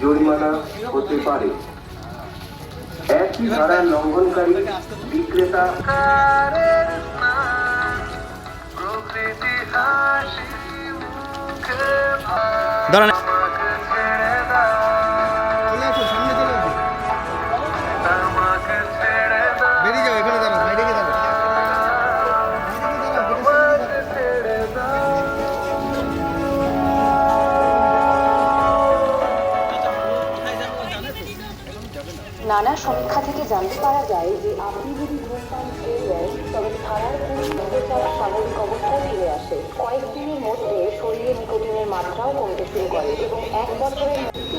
জরিমানা হতে পারে। একই ধারা লঙ্ঘনকারী বিক্রেতা দাঁড়ান। সমীক্ষা থেকে জানতে পারা যায় যে আপনি যদি ধূমপান ছেড়ে তবে ছাড়ার পর রক্তচাপ স্বাভাবিক অবস্থায় ফিরে আসে। কয়েকদিনের মধ্যে শরীরে নিকোটিনের মাত্রাও কমতে শুরু করে এবং এক বছরের মধ্যে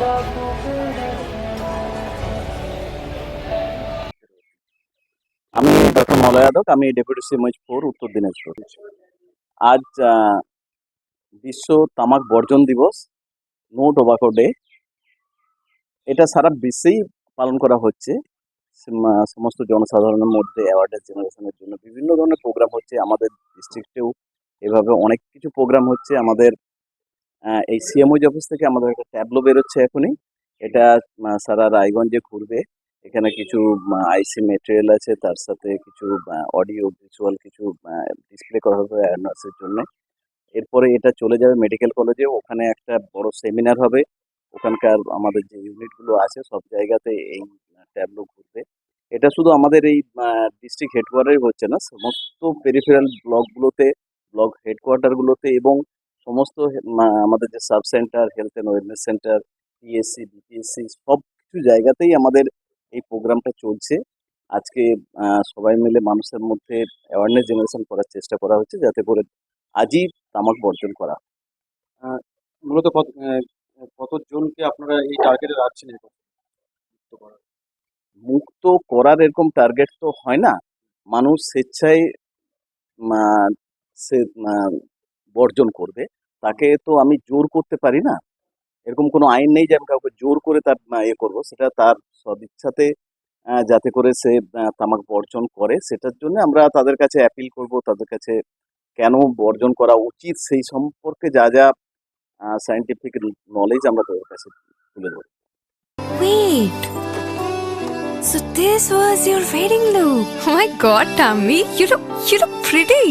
পর্যন্ত মলয় যাদব আমি ডেপুটি সিএমএইচ ফোর উত্তর দিনাজপুর। আজ বিশ্ব তামাক বর্জন দিবস নো টোবাকো ডে এটা সারা বিশ্বেই পালন করা হচ্ছে। সমস্ত জনসাধারণের মধ্যে অ্যাওয়ারনেস জেনারেশনের জন্য। বিভিন্ন ধরনের প্রোগ্রাম হচ্ছে আমাদের ডিস্ট্রিক্টেও এভাবে অনেক কিছু প্রোগ্রাম হচ্ছে আমাদের এই সিএমওজ অফিস থেকে আমাদের একটা ট্যাবলো বেরোচ্ছে এখনই। এটা সারা রায়গঞ্জে ঘুরবে। এখানে কিছু আইসি মেটেরিয়াল আছে, তার সাথে কিছু অডিও ভিজুয়াল কিছু ডিসপ্লে করা হবে অ্যাওয়ারনেসের জন্য। এরপরে এটা চলে যাবে মেডিকেল কলেজে ওখানে একটা বড় সেমিনার হবে। ওখানকার আমাদের যে ইউনিটগুলো আছে, সব জায়গাতে এই ট্যাবলো ঘুরবে। এটা শুধু আমাদের এই ডিস্ট্রিক্ট হেডকোয়ার্টারে হচ্ছে না, সমস্ত পেরিফেরাল ব্লকগুলোতে ব্লক হেডকোয়ার্টারগুলোতে এবং সমস্ত আমাদের যে sub centre health and wellness centre PSC BPSC সব কিছু জায়গাতেই আমাদের এই প্রোগ্রামটা চলছে। আজকে সবাই মিলে মানুষের মধ্যে অ্যাওয়ারনেস জেনারেশন করার চেষ্টা করা হচ্ছে যাতে করে আজই তামাক বর্জন করা মূলত কতজনকে আপনারা এই টার্গেটে রাখছেন মুক্ত করার? এরকম টার্গেট তো হয় না। মানুষ স্বেচ্ছায় সে বর্জন করবে। তাকে তো আমি জোর করতে পারি না। এরকম কোনো আইন নেই যে আমি কাউকে জোর করে তার ইয়ে করব সেটা তার সদিচ্ছাতে যাতে করে সে তামাক বর্জন করে সেটার জন্য আমরা তাদের কাছে অ্যাপিল করব তাদের কাছে কেন বর্জন করা উচিত সেই সম্পর্কে যা যা সায়েন্টিফিক নলেজ আমরা তাদের কাছে তুলে ধরবো Wait. So this was your wedding look. Oh my god, Tammy, you look you look pretty.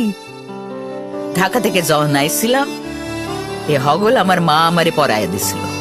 Dhaka থেকে যখন আইছিলাম এ হগল আমার মা আমারে পরায় দিছিল